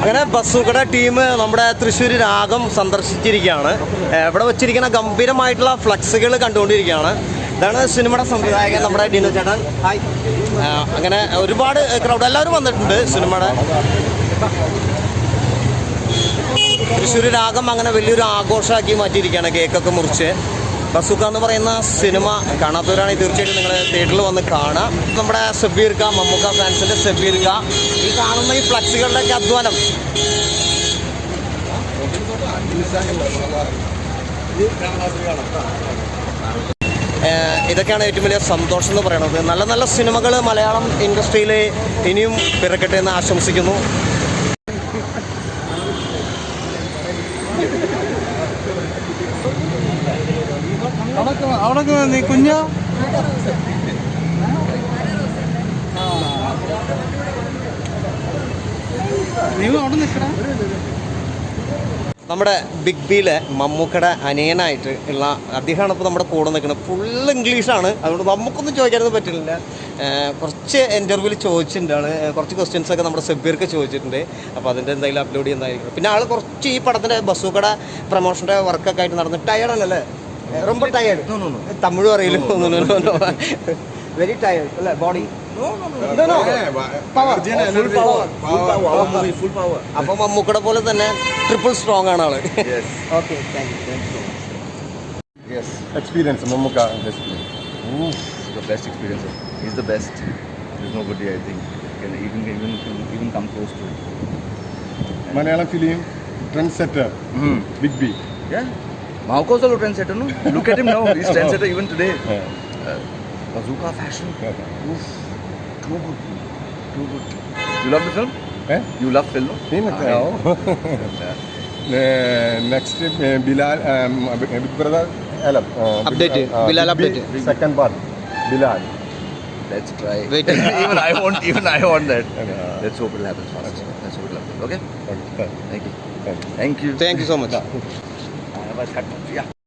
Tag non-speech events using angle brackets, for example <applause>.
അങ്ങനെ ബസ്സുകട ടീം നമ്മുടെ തൃശ്ശൂർ രാഗം സന്ദർശിച്ചിരിക്കുകയാണ്. ഇവിടെ വെച്ചിരിക്കുന്ന ഗംഭീരമായിട്ടുള്ള ഫ്ലക്സുകൾ കണ്ടുകൊണ്ടിരിക്കുകയാണ്. ഇതാണ് സിനിമയുടെ സംവിധായകൻ നമ്മുടെ ഡിനു ചേട്ടൻ. ഹായ്. അങ്ങനെ ഒരുപാട് ക്രൗഡ് എല്ലാവരും വന്നിട്ടുണ്ട് സിനിമയുടെ. തൃശ്ശൂർ രാഗം അങ്ങനെ വലിയൊരു ആഘോഷമാക്കി മാറ്റിയിരിക്കുകയാണ് കേക്കൊക്കെ മുറിച്ച്. ബസുക്ക എന്ന് പറയുന്ന സിനിമ കാണാത്തവരാണെങ്കിൽ തീർച്ചയായിട്ടും നിങ്ങൾ തിയേറ്ററിൽ വന്ന് കാണാം നമ്മുടെ സെബീർക്ക മമ്മൂക്ക ഫാൻസിന്റെ സെബീർക്ക ഈ കാണുന്ന ഈ ഫ്ലക്സുകളുടെയൊക്കെ അധ്വാനം. ഇതൊക്കെയാണ് ഏറ്റവും വലിയ സന്തോഷം എന്ന് പറയുന്നത്. നല്ല നല്ല സിനിമകൾ മലയാളം ഇൻഡസ്ട്രിയിൽ ഇനിയും പിറക്കട്ടെ എന്ന് ആശംസിക്കുന്നു. അവിടെ നീ കുഞ്ഞ? നീ അവിടെ നമ്മുടെ ബിഗ് ബിയിലെ മമ്മൂക്കയുടെ അനിയനായിട്ട് ഉള്ള അദ്ദേഹമാണ് ഇപ്പോൾ നമ്മുടെ കൂടെ നിൽക്കുന്നത്. ഫുൾ ഇംഗ്ലീഷാണ് അതുകൊണ്ട് നമുക്കൊന്നും ചോദിക്കാനൊന്നും പറ്റില്ല. കുറച്ച് ഇന്റർവ്യൂവിൽ ചോദിച്ചിട്ടുണ്ടാണ് കുറച്ച് ക്വസ്റ്റ്യൻസ് ഒക്കെ നമ്മുടെ സെബീർക്ക് ചോദിച്ചിട്ടുണ്ട്. അപ്പോൾ അതിന്റെ എന്തെങ്കിലും അപ്ലോഡ് ചെയ്യുന്നതായിരിക്കും. പിന്നെ ആൾ കുറച്ച് ഈ പടത്തിന്റെ ബസ്സുകട പ്രൊമോഷന്റെ വർക്കൊക്കെ ആയിട്ട് നടന്ന് ടയർഡല്ലേ ரொம்ப ടയർഡ് തമിഴും അറിയില്ല വെരി ടയർഡ് അല്ലേ ബോഡി അപ്പൊ മമ്മൂക്കടെ പോലെ തന്നെ ട്രിപ്പിൾ സ്ട്രോങ് ആണ് ആള് okay Yes, experience, Mamuka experience. Oof, the best experience. He's the best. There's nobody I think can even even even come close to it. Malayalam film, trendsetter, Mm. Big B. Yeah. Ma of course, trendsetter, no? Look at him now. He's <laughs> trendsetter even today. Uh, bazooka fashion. Oof. Too good. Too good. You love the film? Eh? You love film, no? Ah, <laughs> next eh, Bilal um, Big Brother Alam. Uh, update uh, Bilal update uh, second part Bilal let's try Wait. <laughs> even I want even I want that let's hope it happens fast okay. let's hope it happens okay. thank you thank you thank you so much aber es hat, ja,